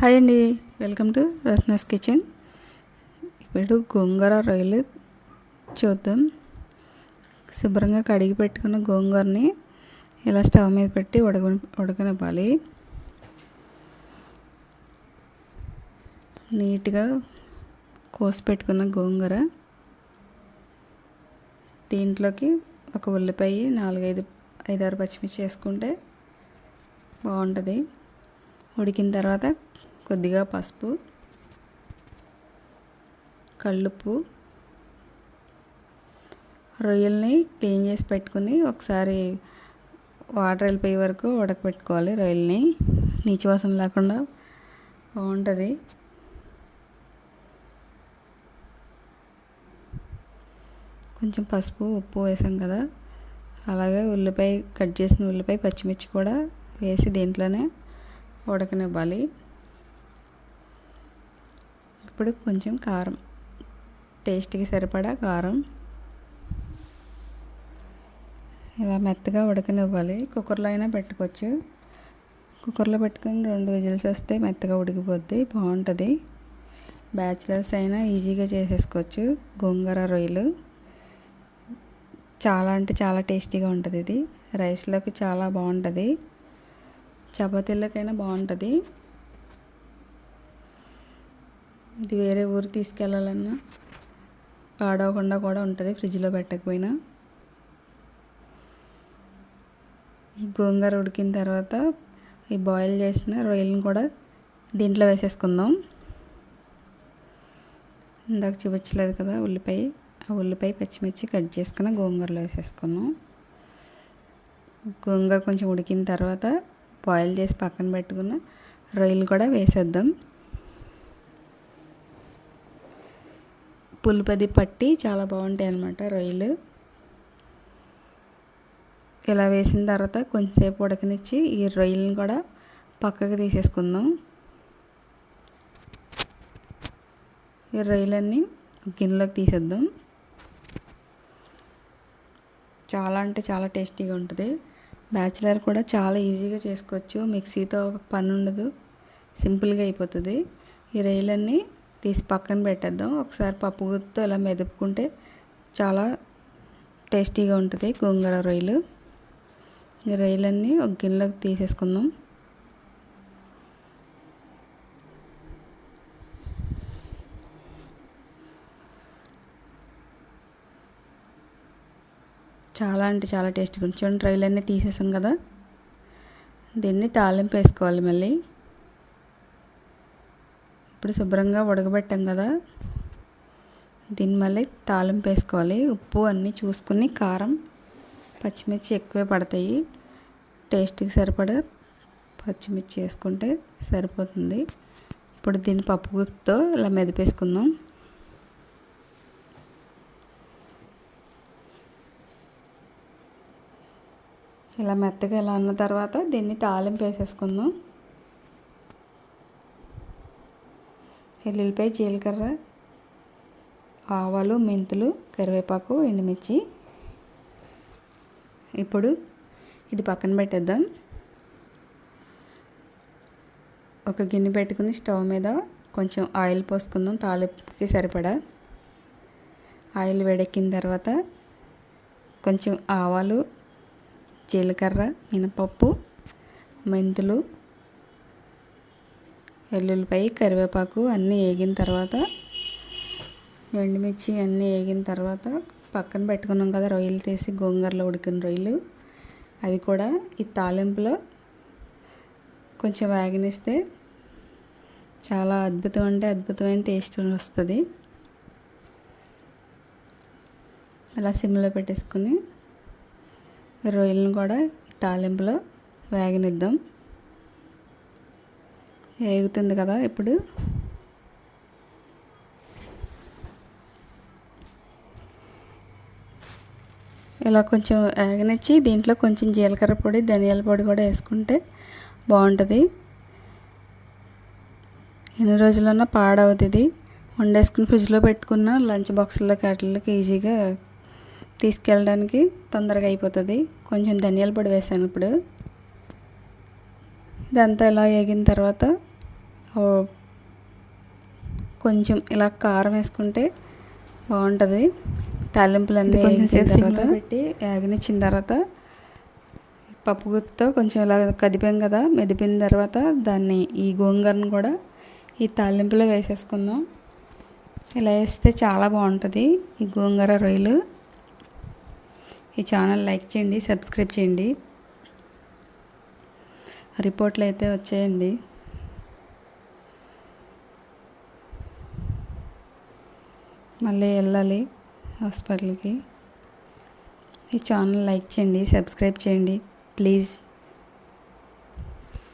Hi అండి. Welcome to Ratna's kitchen. ఇప్పుడు గోంగూర రొయ్యలు చూద్దాం. శుభ్రంగా కడిగి పెట్టుకున్న గోంగూరని ఇలా స్టవ్ మీద పెట్టి ఉడక ఉడకనివ్వాలి. నీట్గా కోసి పెట్టుకున్న గోంగూర దీంట్లోకి ఒక ఉల్లిపాయ నాలుగైదు ఐదారు పచ్చిమిర్చి వేసుకుంటే బాగుంటుంది. ఉడికిన తర్వాత కొద్దిగా పసుపు కళ్ళుప్పు రొయ్యల్ని క్లీన్ చేసి పెట్టుకుని ఒకసారి వాటర్ వెళ్ళిపోయే వరకు ఉడకపెట్టుకోవాలి. రొయ్యల్ని నీచువాసన లేకుండా బాగుంటుంది. కొంచెం పసుపు ఉప్పు వేసాం కదా. అలాగే ఉల్లిపాయ కట్ చేసిన ఉల్లిపాయ పచ్చిమిర్చి కూడా వేసి దీంట్లోనే ఉడకనివ్వాలి. ఇప్పుడు కొంచెం కారం. టేస్ట్కి సరిపడా కారం. ఇలా మెత్తగా ఉడకనివ్వాలి. కుక్కర్లో అయినా పెట్టుకోవచ్చు. కుక్కర్లో పెట్టుకుని రెండు విజిల్స్ వస్తే మెత్తగా ఉడికిపోద్ది. బాగుంటుంది. బ్యాచిలర్స్ అయినా ఈజీగా చేసేసుకోవచ్చు. గోంగూర రొయ్యలు. చాలా అంటే చాలా టేస్టీగా ఉంటుంది ఇది. రైస్లోకి చాలా బాగుంటుంది. చపాతీలకైనా బాగుంటుంది. ఇది వేరే ఊరు తీసుకెళ్ళాలన్నా పాడవకుండా కూడా ఉంటుంది ఫ్రిడ్జ్లో పెట్టకపోయినా. ఈ గోంగూర ఉడికిన తర్వాత ఈ బాయిల్ చేసిన రొయ్యలను కూడా దీంట్లో వేసేసుకుందాం. ఇందాక చూపించలేదు కదా ఉల్లిపాయ. ఆ ఉల్లిపాయ పచ్చిమిర్చి కట్ చేసుకుని గోంగూరలో వేసేసుకున్నాం గోంగూర కొంచెం ఉడికిన తర్వాత బాయిల్ చేసి పక్కన పెట్టుకున్న రొయ్యలు కూడా వేసేద్దాం. పులుపది పట్టి చాలా బాగుంటాయి అన్నమాట రొయ్యలు. ఇలా వేసిన తర్వాత కొంచెంసేపు ఉడకనిచ్చి ఈ రొయ్యలను కూడా పక్కకు తీసేసుకుందాం. ఈ రొయ్యలన్నీ గిన్నెలోకి తీసేద్దాం. చాలా అంటే చాలా టేస్టీగా ఉంటుంది. బ్యాచిలర్ కూడా చాలా ఈజీగా చేసుకోవచ్చు. మిక్సీతో పని ఉండదు. సింపుల్గా అయిపోతుంది. ఈ రొయ్యలన్నీ తీసి పక్కన పెట్టేద్దాం. ఒకసారి పప్పు గుత్తితో ఇలా మెదుపుకుంటే చాలా టేస్టీగా ఉంటుంది గోంగూర రొయ్యలు. ఈ రొయ్యలన్నీ ఒక గిన్నెలోకి తీసేసుకుందాం. చాలా అంటే చాలా టేస్టీగా ఉంది. చూడండి రొయ్యలన్నీ తీసేసాం కదా. దీన్ని తాలింపు వేసుకోవాలి మళ్ళీ. ఇప్పుడు శుభ్రంగా ఉడకబెట్టాం కదా. దీన్ని మళ్ళీ తాలింపు వేసుకోవాలి. ఉప్పు అన్నీ చూసుకుని కారం పచ్చిమిర్చి ఎక్కువే పడతాయి. టేస్ట్కి సరిపడా పచ్చిమిర్చి వేసుకుంటే సరిపోతుంది. ఇప్పుడు దీన్ని పప్పు గుత్తితో ఇలా మెదిపేసుకుందాం. ఇలా మెత్తగా ఇలా అన్న తర్వాత దీన్ని తాలింపు వేసేసుకుందాం. ఎల్లుల్లిపాయ జీలకర్ర ఆవాలు మెంతులు కరివేపాకు ఎండుమిర్చి. ఇప్పుడు ఇది పక్కన పెట్టేద్దాం. ఒక గిన్నె పెట్టుకుని స్టవ్ మీద కొంచెం ఆయిల్ పోసుకుందాం. తాలింపుకి సరిపడా ఆయిల్ వేడెక్కిన తర్వాత కొంచెం ఆవాలు జీలకర్ర మినపప్పు మెంతులు వెల్లుల్లిపాయ కరివేపాకు అన్నీ వేగిన తర్వాత ఎండుమిర్చి అన్నీ వేగిన తర్వాత పక్కన పెట్టుకున్నాం కదా రొయ్యలు తీసి గోంగూరలో ఉడికిన రొయ్యలు. అవి కూడా ఈ తాలింపులో కొంచెం వేగనిస్తే చాలా అద్భుతం అంటే అద్భుతమైన టేస్ట్ వస్తుంది. అలా సిమ్లో పెట్టేసుకుని రొయ్యలను కూడా తాలింపులో వేగనిద్దాం. వేగుతుంది కదా ఇప్పుడు. ఇలా కొంచెం వేగనిచ్చి దీంట్లో కొంచెం జీలకర్ర పొడి ధనియాల పొడి కూడా వేసుకుంటే బాగుంటుంది. ఎన్ని రోజులన్నా పాడవుతుంది వండేసుకుని ఫ్రిడ్జ్లో పెట్టుకున్న లంచ్ బాక్సుల్లో వాటికి ఈజీగా తీసుకెళ్ళడానికి తొందరగా అయిపోతుంది. కొంచెం ధనియాల పొడి వేసాను ఇప్పుడు. ఇదంతా ఇలా వేగిన తర్వాత కొంచెం ఇలా కారం వేసుకుంటే బాగుంటుంది. తాలింపులన్నీ కొంచెం తర్వాత పెట్టి వేగనిచ్చిన తర్వాత పప్పు గుత్తితో కొంచెం ఇలా కదిపాం కదా మెదిపిన తర్వాత దాన్ని ఈ గోంగూరను కూడా ఈ తాలింపులో వేసేసుకుందాం. ఇలా వేస్తే చాలా బాగుంటుంది ఈ గోంగూర రొయ్యలు. ఈ ఛానల్ లైక్ చేయండి సబ్స్క్రైబ్ చేయండి. రిపోర్ట్లు అయితే వచ్చేయండి. మళ్ళీ వెళ్ళాలి హాస్పిటల్కి. ఈ ఛానల్ లైక్ చేయండి సబ్స్క్రైబ్ చేయండి. ప్లీజ్.